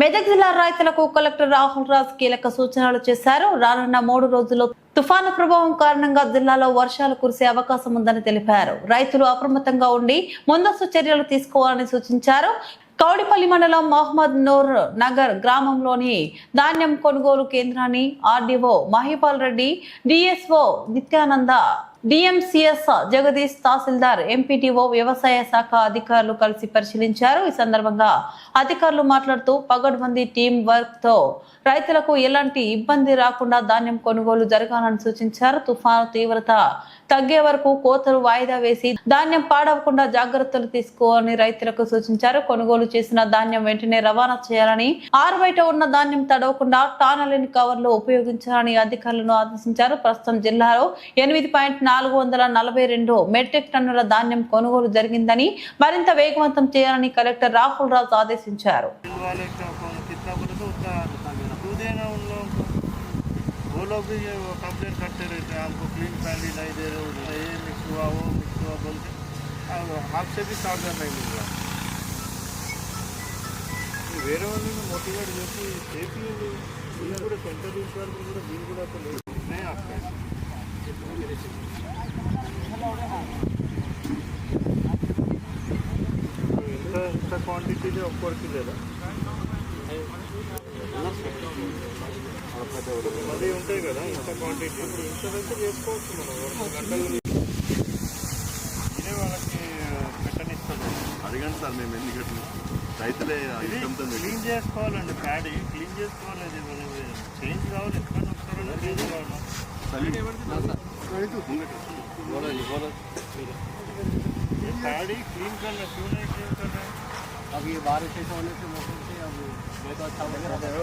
మెదక్ జిల్లా రైతులకు కలెక్టర్ రాహుల్ రాజ్ కీలక సూచనలు చేశారు. రానున్న మూడు రోజుల్లో తుఫాను ప్రభావం కారణంగా జిల్లాలో వర్షాలు కురిసే అవకాశం ఉందని తెలిపారు. రైతులు అప్రమత్తంగా ఉండి ముందస్తు చర్యలు తీసుకోవాలని సూచించారు. కౌడిపల్లి మండలం మహమ్మద్ నూర్ నగర్ గ్రామంలోని ధాన్యం కొనుగోలు కేంద్రాన్ని RDO Mahipal Reddy DSO Nityananda DMCS Jagadish తహసీల్దార్ ఎంపీటీఓ వ్యవసాయ శాఖ అధికారులు కలిసి పరిశీలించారు. ఈ సందర్భంగా అధికారులు మాట్లాడుతూ పగడ్బందీ టీం వర్క్తో రైతులకు ఎలాంటి ఇబ్బంది రాకుండా ధాన్యం కొనుగోలు జరగాలని సూచించారు. తుఫాను తీవ్రత తగ్గే వరకు కోతలు వాయిదా వేసి ధాన్యం పాడవకుండా జాగ్రత్తలు తీసుకోవాలని రైతులకు సూచించారు. కొనుగోలు చేసిన ధాన్యం వెంటనే రవాణా చేయాలని ఆరు బయట ఉన్న ధాన్యం తడవకుండా టానలిన్ కవర్లు ఉపయోగించాలని అధికారులను ఆదేశించారు. ప్రస్తుతం జిల్లాలో ఎనిమిది పాయింట్ నాలుగు వందల నలభై రెండు మెట్రిక్ టన్నుల ధాన్యం కొనుగోలు జరిగిందని మరింత వేగవంతం చేయాలని కలెక్టర్ రాహుల్ రాజు ఆదేశించారు. वो लोग भी ये वो कंप्लेन करते रहते हैं हमको क्लीन पैंडी नहीं दे रहे हो ये मिक्स हुआ वो मिक्स हुआ बोल के अब हमसे भी चार्जर नहीं मिल रहा ఈ వేరే వాళ్ళని మోటివేట్ చేసి చేసి వీళ్ళు కూడా సెంటర్ ఇన్ఛార్జ్ కూడా వీళ్ళు కూడా అసలు లేదు అక్కడ ఎంత ఎంత క్వాంటిటీ ఒక్కరికి లేదా అది ఉంటాయి కదా ఇంత క్వాంటిటీ ఇప్పుడు ఇంత అయితే చేసుకోవచ్చు మనం రెండు గంటలు ఇదే వాళ్ళకి పెట్టనిస్తాను అడగండి సార్ మేము ఎన్ని గంటలు రైతులే ఇది ఇష్టంతో క్లీన్ చేసుకోవాలండి ప్యాడీ క్లీన్ చేసుకోవాలి అది మనం చేంజ్ కావాలి ఎక్కడ వస్తారో చేంజ్ కావాలి ये प्याडी क्लीन करना क्यों नहीं क्लीन कर रहे हैं अब ये बारिश ऐसा होने से मौसम से अब बहुत अच्छा हो गया